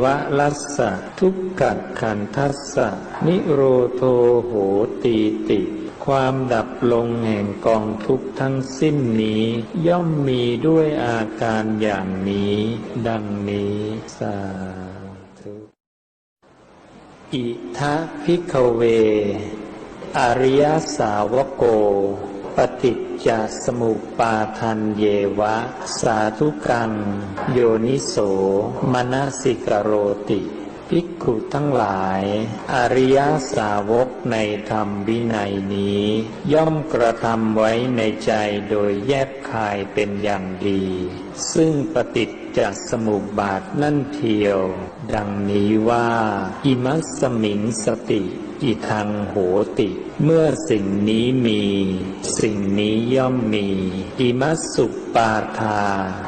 วะลัสสะทุกขขันทัสสะนิโรโทโหตีติ ความดับลงแห่งกองทุกทั้งสิ้นนี้ ย่อมมีด้วยอาการอย่างนี้ ดังนี้สาธุอิทะพิกเว อริยสาวโก ปฏิจจสมุปปาทันเยวะ สาธุกัง โยนิโสมนสิกโรติภิกขุทั้งหลาย อริยสาวกในธรรมวินัยนี้ ย่อมกระทำไว้ในใจโดยแยบคายเป็นอย่างดี ซึ่งปฏิจจสมุปบาทนั่นเทียว ดังนี้ว่า อิมัสสมิงสติ อิทังโหติ เมื่อสิ่งนี้มี สิ่งนี้ย่อมมี อิมัสสุปาทา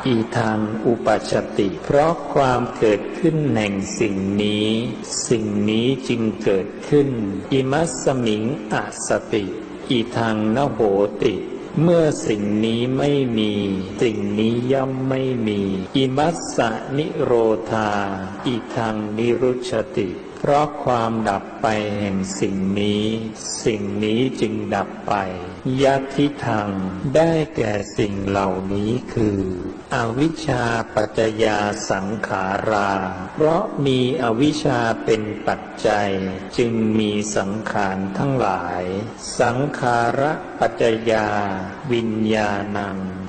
อิทังอุปชติ เพราะความเกิดขึ้นแห่งสิ่งนี้ สิ่งนี้จึงเกิดขึ้น อิมัสสมิงอสติอิทังนโหติเมื่อสิ่งนี้ไม่มี สิ่งนี้ย่อมไม่มี อิมัสสนิโรธา อิทังนิรุชติ พราะความดับไปแห่งสิ่งนี้ สิ่งนี้จึงดับไปยัติทัง ได้แก่สิ่งเหล่านี้คือ อวิชชาปัจจยาสังขารา เพราะมีอวิชชาเป็นปัจจัย จึงมีสังขารทั้งหลาย สังขาระปัจจยา วิญญาณัง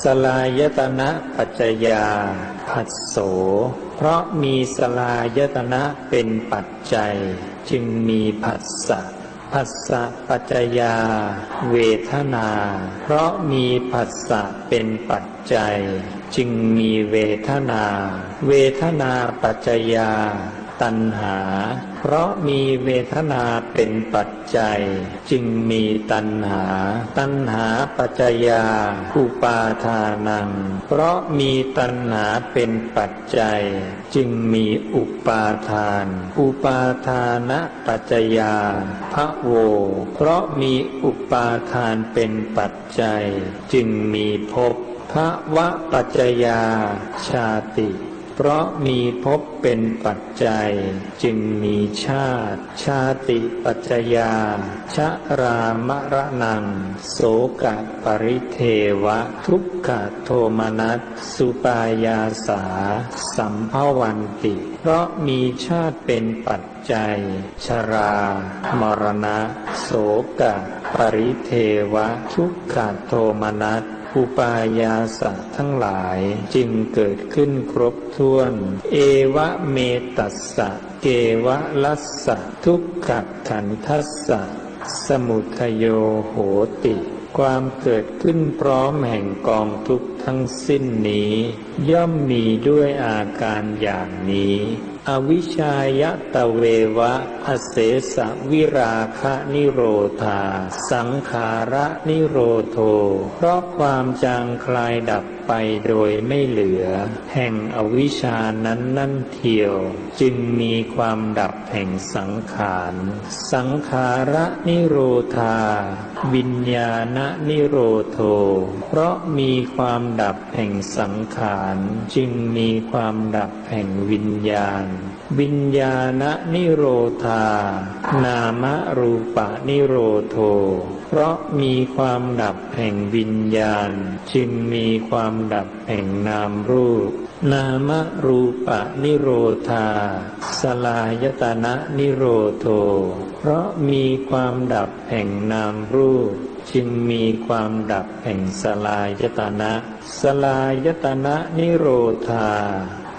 สลายตนะปัจจยาผัสโส เพราะมีสลายตนะเป็นปัจจัย จึงมีผัสสะผัสสะปัจจยา เวทนา เพราะมีผัสสะเป็นปัจจัย จึงมีเวทนา เวทนาปัจจยา ตัณหา เพราะมีเวทนาเป็นปัจจัย จึงมีตัณหา ตัณหาปัจจยาอุปาทานัง เพราะมีตัณหาเป็นปัจจัย จึงมีอุปาทาน อุปาทานะปัจจยาพระโว เพราะมีอุปาทานเป็นปัจจัย จึงมีภพพระวะปัจจยาชาติ เพราะมีภพเป็นปัจจัย จึงมีชาติ ชาติปัจจยา ชะรามระนัง โสกะปริเทวะ ทุกขโทมนัสสุปายาสา สัมภวันติ เพราะมีชาติเป็นปัจจัย ชรา มรณะ โสกะ ปริเทวะ ทุกขโทมนัส อุปายาสะทั้งหลายจึงเกิดขึ้นครบถ้วน เอวะเมตัสสะเกวะลัสสะทุกขขันทัสสะสมุทโยโหติ ความเกิดขึ้นพร้อมแห่งกองทุกทั้งสิ้นนี้ ย่อมมีด้วยอาการอย่างนี้อวิชายตะเววะ อเสสะวิราคะนิโรธา สังขาระนิโรโท เพราะความจางคลายดับไปโดยไม่เหลือ แห่งอวิชานั้นนั่นเทียว จึงมีความดับแห่งสังขาร สังขาระนิโรธา วิญญาณนิโรโท เพราะมีความดับแห่งสังขาร จึงมีความดับแห่งวิญญาณ วิญญาณนิโรธา นามรูปะนิโรโท เพราะมีความดับแห่งวิญญาณ จึงมีความดับแห่งนามรูป นามรูปะนิโรธา สลายตนะนิโรโท เพราะมีความดับแห่งนามรูปจึงมีความดับแห่งสลายตนะ สลายตนะนิโรธา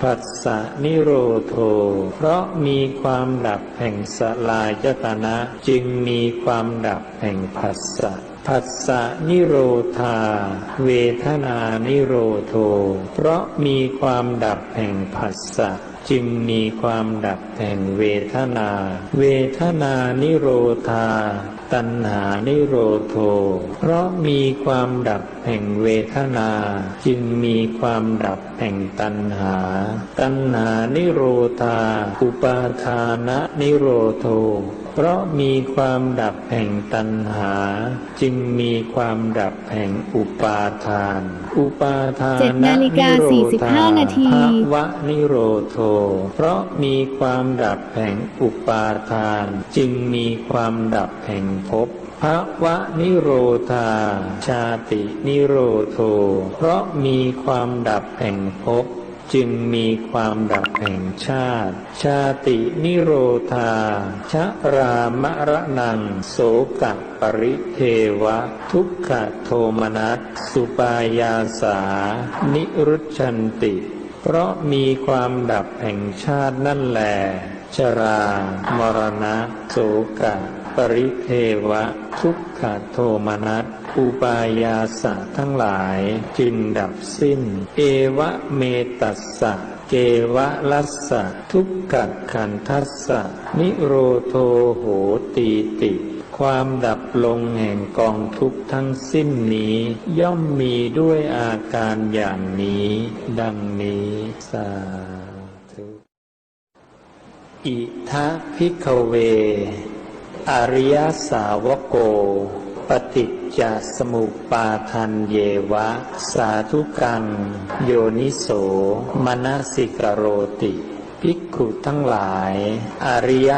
ผัสสะนิโรโท เพราะมีความดับแห่งสลายตนะจึงมีความดับแห่งผัสสะผัสสะนิโรธา เวทนานิโรโท เพราะมีความดับแห่งผัสสะ จึงมีความดับแห่งเวทนา เวทนานิโรธา ตัณหานิโรโท เพราะมีความดับแห่งเวทนา จึงมีความดับแห่งตัณหา ตัณหานิโรธา อุปาทานะนิโรโท เพราะมีความดับแห่งตัณหา จึงมีความดับแห่งอุปาทาน อุปาทาเจ็ดนะนาฬิกานิโรสี่สิบธห้านาทีภวะนิโรโท เพราะมีความดับแห่งอุปาทาน จึงมีความดับแห่งภพภวะนิโรธา ชาตินิโรโท เพราะมีความดับแห่งภพ จึงมีความดับแห่งชาติ ชาตินิโรธา ชะรามระนัง โสกะปริเทวะ ทุกขโทมนัส สุปายาสา นิรุชันติ เพราะมีความดับแห่งชาตินั่นแหลชรามรณะ โสกะ ปริเทวะ ทุกขโทมนัสอุปายาสะทั้งหลายจึงดับสิ้น เอวะเมตัสสะเกวะลัสสะทุกขขันทัสสะนิโรโทโหตีติความดับลงแห่งกองทุกข์ทั้งสิ้นนี้ ย่อมมีด้วยอาการอย่างนี้ ดังนี้สาธุอิทะพิกเว อริยสาวโก ปฏิจจสมุปปาทันเยวะ สาธุกัง โยนิโสมนสิกโรติ ภิกขุทั้งหลาย อริย